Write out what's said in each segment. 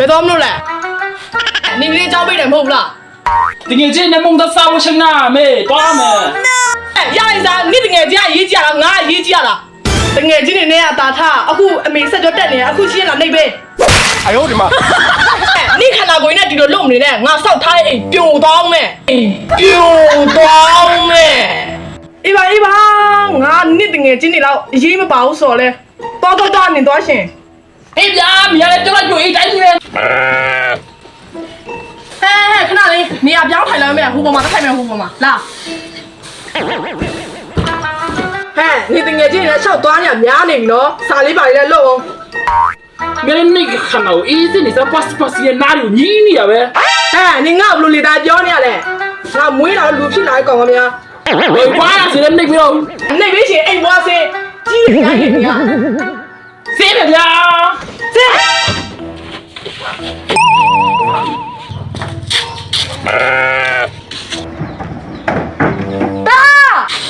ဘယ်တော့မလို့လဲနင်နင်ကြောင်းပေးတယ်မဟုတ်ဘူးလားတကယ်ချင်းနဲ့မုံသက်စားဝရှင်နာမေတော့မယ်ရရင်စားနင်တကယ်ကြီးရေးကြလားငါရေးကြလားတကယ်ချင်းနေနဲ့အသာထအခုအမေဆက်ကြောတက်နေရအခုရှင်းလာနေပဲအယောဒီမှာနင်ခန္ဓာကိုယ်နဲ့ဒီလိုလုံနေနဲ့ငါဆောက်ထားတဲ့အိမ်ပြိုသွားမယ်အိမ်ပြိုသွားမယ်အေးပါအေးပါငါနစ်တငယ်ချင်းနေလောက်အရေးမပါဘူးဆိုတော့လဲတော်တော်တာနေသွားရှင် အေးဗျာမြရတဲ့ကြောက်ကြွေးတိုင်းနေဟဲ့ဟဲ့ခဏလေးနေရာပြောင်းထိုင်လိုက်မယ်ဟိုပေါ်မှာတက်ထိုင်မယ်ဟိုပေါ်မှာလာဟဲ့နေတငယ်ချင်းတွေလည်းရှောက်သွားညာများနေပြီနော်စာလေးပါလေးလည်းလုပ်အောင်မင်းနိကခဏအေးစနေစပတ်ပတ်စီနာရီညီးနေရပဲဟဲ့နေငါ့ဘလူလေတာပြောနေရလဲငါမွေးလာလူဖြစ်လာတဲ့ကောင်ကများဝေးပါစရနိကပြောနေပြီရှင်အိမ်ဘွားစင်းကြီးရနေနေရစေးဗျာစင်းတာမေတာ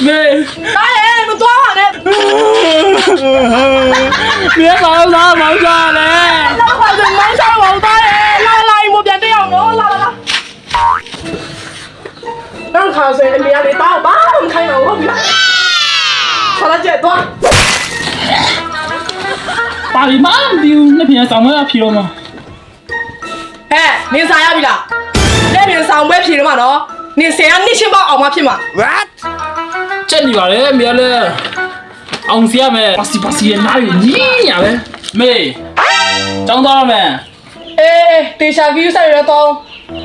ရဲ့မသွားပါနဲ့မေပါလာမောင်ကြလေလောက်ပါစမောင်းချောင်းပါတာရဲ့လာလာအိမ်မပြန်တက်အောင်နော်လာလာလာတော့ခါစင်အမေကလေတာဘာမှမခိုင်းတော့ဟုတ် ပြီလားဆလာကျက်သွားပါလီမန်ဒီနှစ်ပြန်ဆောင်မဖြီတော့မှာဟဲ့နင်စားရပြီလားလက်ပြင်ဆောင်ပွဲဖြေတော့မှာနော်နင်ဆယ်ကနှစ်ချင်းပေါက်အောင်မဖြစ်မှာ What？ချက်နေပါလေမေရလေအောင်စီရမယ်ပတ်စီပတ်စီနာရီညီးရပဲမေចောင်းသွားမယ်အေးတေချာဗီယူဆိုင်ရတော့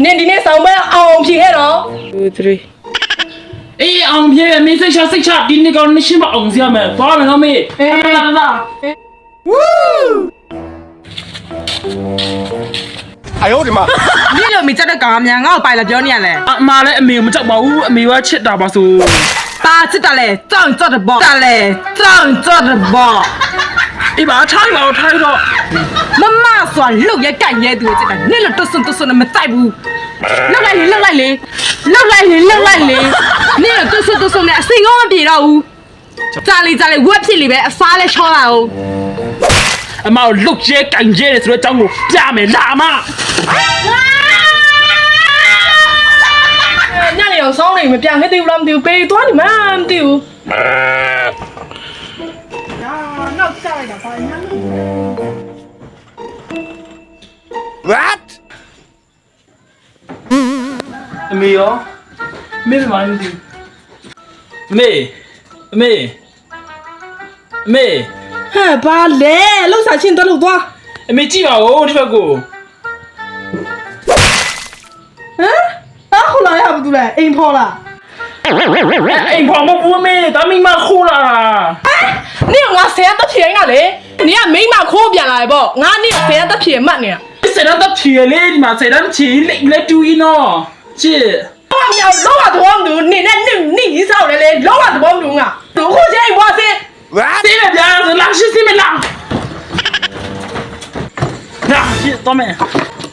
နင်ဒီနေ့ဆောင်ပွဲအောင်ဖြေခဲ့တော့2 3အေးအောင်ပြေမင်းစိတ်ချစိတ်ချဒီနေ့ကောင်နှစ်ရှင်းမအောင်စီရမယ်သွားမယ်နော်မေလာလာ ဝူးအယောဒီမှာမင်းလိုမိချက်တဲ့ကောင်အမြန်ငါ့ကိုပိုင်လာပြောနေရလဲအမလည်းအမေကိုမကြောက်ပါဘူးအမေကချစ်တာပါဆိုပါချစ်တာလဲကြောင်ကြော့တဲ့ဘောတာလဲကြောင်ကြော့တဲ့ဘောအေးပါထားလိုက်ပါတော့ထားလိုက်တော့မမဆိုတာလှုပ်ရက်ကန့်ရဲသူကိုချစ်တာနင့်လိုတွတ်ဆွတ်တွတ်ဆွတ်နဲ့မတိုက်ဘူးလှုပ်လိုက်လေလှုပ်လိုက်လေလှုပ်လိုက်လေလှုပ်လိုက်လေနင့်လိုတွတ်ဆွတ်တွတ်ဆွတ်နဲ့အစိမ်ကောမပြေတော့ဘူး လုတ်ကျဲကန်ကျဲတယ်ဆိုတော့အကြောင်းကိုပြမယ်လာမညနေအောင်ဆောင်းနေမပြန်ခဲ့သေးဘူးလားမသိဘူးပေးသွားနေမှမသိဘူးနောက်ကြလိုက်တာပါညနေ What？အမေရောမေမမနေဘူးအမေ အမေအမေဟဲ့ဘာလဲလှုပ်စားချင်းတော့လှုပ်သွားအမေကြည့်ပါဦးဒီဘက်ကိုဟမ်အားခုလာရဘူးလဲအိမ်ဖော်လားအိမ်ဖော်မပူမေဒါမိမခိုးလာတာနင်ကငါဆယ်တက်ဖြေကလေနင်ကမိမခိုးပြန်လာတယ်ပေါ့ငါနင်ဆယ်တက်ဖြေမှတ်နေတာစရတဲ့ဖြေလေဒီမှာစရတဲ့ဖြေလက်လက်တူအင်းနော်ချစ် ဘာမြောက်လောကသဘောမတူနင်နဲ့နင်နင်ကြီးဆောက်တယ်လေလောကသဘောမတူငါတို့ခုချင်းအိမ်ဘွားစင်း What？ စေးမပြားဆိုလာရှိစေးမလားနာချစ်တော့မယ်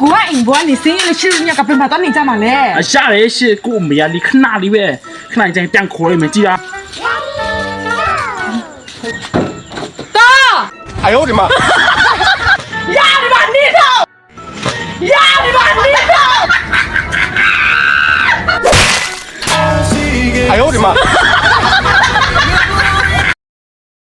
我硬不你生意了，其实你个品牌到你家嘛嘞？ အရှာရဲရှိကိုအမေရလီခဏလေးပဲခဏချင်းပြန်ခေါ်လိုက်မယ်ကြည်လား တာ 哎呦我的妈！